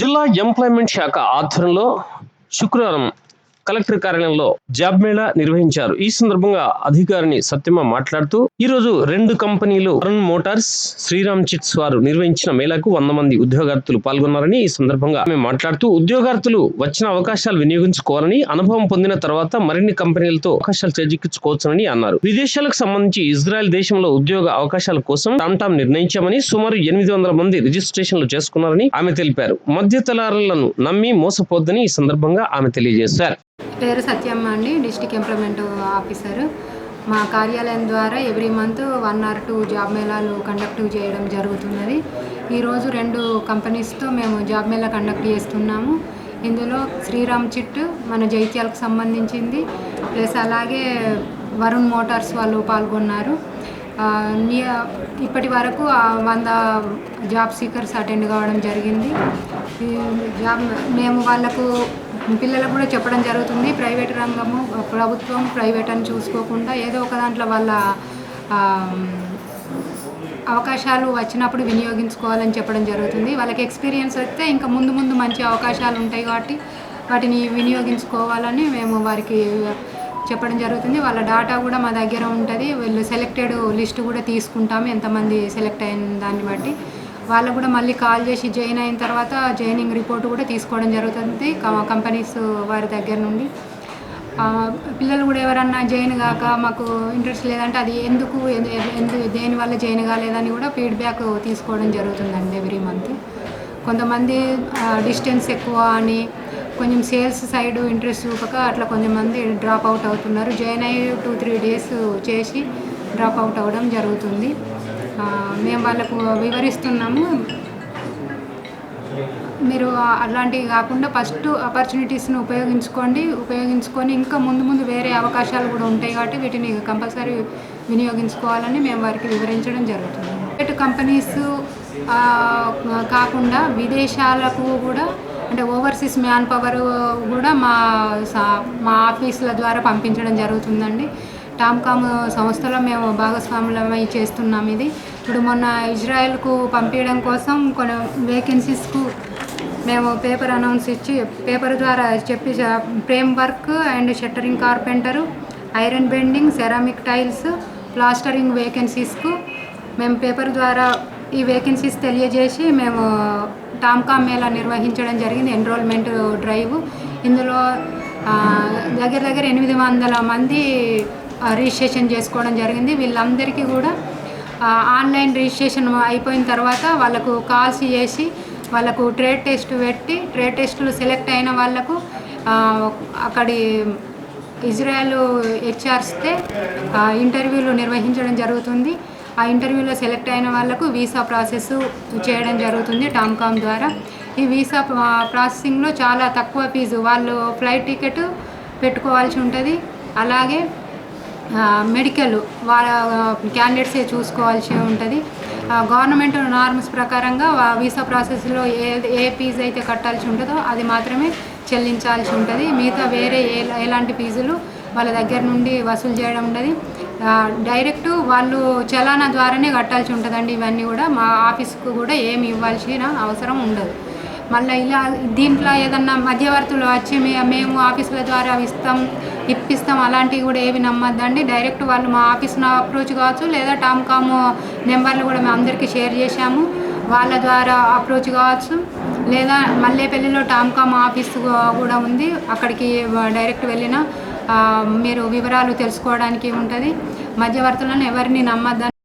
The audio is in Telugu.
జిల్లా ఎంప్లాయ్మెంట్ శాఖ ఆధ్వర్యంలో శుక్రవారం కలెక్టర్ కార్యాలయంలో జాబ్ మేళా నిర్వహించారు. ఈ సందర్భంగా అధికారిని సత్యమ మాట్లాడుతూ ఈ రోజు రెండు కంపెనీలు అరుణ్ మోటార్స్ శ్రీరామ్ చిట్స్ వారు నిర్వహించిన మేళాకు వంద మంది ఉద్యోగార్థులు పాల్గొన్నారని ఈ సందర్భంగా ఆమె మాట్లాడుతూ ఉద్యోగార్థులు వచ్చిన అవకాశాలు వినియోగించుకోవాలని అనుభవం పొందిన తర్వాత మరిన్ని కంపెనీలతో అవకాశాలు చేజిక్కించుకోవచ్చునని అన్నారు. విదేశాలకు సంబంధించి ఇజ్రాయెల్ దేశంలో ఉద్యోగ అవకాశాల కోసం టామ్ నిర్ణయించామని సుమారు ఎనిమిది వందల మంది రిజిస్ట్రేషన్లు చేసుకున్నారని ఆమె తెలిపారు. మధ్య తలారులను నమ్మి మోసపోద్దని ఈ సందర్భంగా ఆమె తెలియజేశారు. పేరు సత్యమ్మ అండి డిస్టిక్ ఎంప్లాయ్మెంట్ ఆఫీసర్. మా కార్యాలయం ద్వారా every month one or two job మేళాలు కండక్ట్ చేయడం జరుగుతున్నది. ఈరోజు రెండు కంపెనీస్తో మేము జాబ్ మేళా కండక్ట్ చేస్తున్నాము. ఇందులో శ్రీరామ్ చిట్ మన జైత్యాలకు సంబంధించింది ప్లస్ అలాగే వరుణ్ మోటార్స్ వాళ్ళు పాల్గొన్నారు. ఇప్పటి వరకు వంద జాబ్ సీకర్స్ అటెండ్ కావడం జరిగింది. ఈ జాబ్ మేము వాళ్ళకు పిల్లలకు కూడా చెప్పడం జరుగుతుంది. ప్రైవేట్ రంగము ప్రభుత్వం ప్రైవేట్ అని చూసుకోకుండా ఏదో ఒక దాంట్లో వాళ్ళ అవకాశాలు వచ్చినప్పుడు వినియోగించుకోవాలని చెప్పడం జరుగుతుంది. వాళ్ళకి ఎక్స్పీరియన్స్ వస్తే ఇంకా ముందు ముందు మంచి అవకాశాలు ఉంటాయి కాబట్టి వాటిని వినియోగించుకోవాలని మేము వారికి చెప్పడం జరుగుతుంది. వాళ్ళ డాటా కూడా మా దగ్గర ఉంటుంది. వీళ్ళు సెలెక్టెడ్ లిస్ట్ కూడా తీసుకుంటాము. ఎంతమంది సెలెక్ట్ అయిన దాన్ని బట్టి. వాళ్ళకు కూడా మళ్ళీ కాల్ చేసి జాయిన్ అయిన తర్వాత జాయినింగ్ రిపోర్ట్ కూడా తీసుకోవడం జరుగుతుంది క- కంపెనీస్ వారి దగ్గర నుండి. పిల్లలు కూడా ఎవరన్నా జాయిన్ కాక మాకు ఇంట్రెస్ట్ లేదంటే అది ఎందుకు ఎందుకు దేని వల్ల జాయిన్ కాలేదని కూడా ఫీడ్బ్యాక్ తీసుకోవడం జరుగుతుందండి ఎవ్రీ మంత్. కొంతమంది డిస్టెన్స్ ఎక్కువ అని కొంచెం సేల్స్ సైడ్ ఇంట్రెస్ట్ చూపక అట్లా కొంతమంది డ్రాప్ అవుట్ అవుతున్నారు. జాయిన్ అయ్యి టూ త్రీ డేస్ చేసి డ్రాప్ అవుట్ అవ్వడం జరుగుతుంది. మేము వాళ్ళకు వివరిస్తున్నాము. మీరు అలాంటివి కాకుండా ఫస్ట్ ఆపర్చునిటీస్ని ఉపయోగించుకోండి. ఉపయోగించుకొని ఇంకా ముందు ముందు వేరే అవకాశాలు కూడా ఉంటాయి కాబట్టి వీటిని కంపల్సరీ వినియోగించుకోవాలని మేము వారికి వివరించడం జరుగుతుంది. ప్రైవేట్ కంపెనీస్ కాకుండా విదేశాలకు కూడా అంటే ఓవర్సీస్ మ్యాన్ పవర్ కూడా మా సా- మా ఆఫీసుల ద్వారా పంపించడం జరుగుతుందండి. టామ్కామ్ సంస్థలో మేము భాగస్వాములమై చేస్తున్నాం ఇది. ఇప్పుడు మొన్న ఇజ్రాయెల్కు పంపించడం కోసం కొన్ని వేకెన్సీస్కు మేము పేపర్ అనౌన్స్ ఇచ్చి పేపర్ ద్వారా చెప్పి framework and shuttering carpenter iron bending ceramic tiles plastering వేకెన్సీస్కు మేము పేపర్ ద్వారా ఈ వేకెన్సీస్ తెలియజేసి మేము టామ్కామ్ మేళా నిర్వహించడం జరిగింది ఎన్రోల్మెంట్ డ్రైవ్. ఇందులో దగ్గర దగ్గర ఎనిమిది వందల మంది రిజిస్ట్రేషన్ చేసుకోవడం జరిగింది. వీళ్ళందరికీ కూడా ఆన్లైన్ రిజిస్ట్రేషన్ అయిపోయిన తర్వాత వాళ్ళకు కాల్స్ చేసి వాళ్ళకు ట్రేడ్ టెస్ట్ పెట్టి ట్రేడ్ టెస్టులు సెలెక్ట్ అయిన వాళ్ళకు అక్కడి ఇజ్రాయెల్ హెచ్ఆర్స్తే ఇంటర్వ్యూలు నిర్వహించడం జరుగుతుంది. ఆ ఇంటర్వ్యూలో సెలెక్ట్ అయిన వాళ్ళకు వీసా ప్రాసెస్ చేయడం జరుగుతుంది టామ్కామ్ ద్వారా. ఈ వీసా ప్రాసెసింగ్లో చాలా తక్కువ ఫీజు వాళ్ళు ఫ్లైట్ టికెట్ పెట్టుకోవాల్సి ఉంటుంది. అలాగే మెడికల్ వాళ్ళ క్యాండిడేట్సే చూసుకోవాల్సి ఉంటుంది. గవర్నమెంట్ నార్మ్స్ ప్రకారంగా వీసా ప్రాసెస్లో ఏ ఏ ఫీజు అయితే కట్టాల్సి ఉంటుందో అది మాత్రమే చెల్లించాల్సి ఉంటుంది. మిగతా వేరే ఏ ఎలాంటి ఫీజులు వాళ్ళ దగ్గర నుండి వసూలు చేయడం ఉండదు. డైరెక్ట్ వాళ్ళు చలానా ద్వారానే కట్టాల్సి ఉంటుందండి ఇవన్నీ కూడా. మా ఆఫీస్కు కూడా ఏమి ఇవ్వాల్సిన అవసరం ఉండదు. మళ్ళీ ఇలా దీంట్లో ఏదన్నా మధ్యవర్తులు వచ్చి మేము ఆఫీసుల ద్వారా ఇస్తాం ఇప్పిస్తాం అలాంటివి కూడా ఏవి నమ్మద్దండి. డైరెక్ట్ వాళ్ళు మా ఆఫీస్ను అప్రోచ్ కావచ్చు లేదా టామ్కామ్ నెంబర్లు కూడా మేము అందరికీ షేర్ చేశాము. వాళ్ళ ద్వారా అప్రోచ్ కావచ్చు. లేదా మల్లేపల్లిలో టామ్కామ్ ఆఫీస్ కూడా ఉంది. అక్కడికి డైరెక్ట్ వెళ్ళినా మీరు వివరాలు తెలుసుకోవడానికి ఉంటుంది. మధ్యవర్తులను ఎవరిని నమ్మద్దని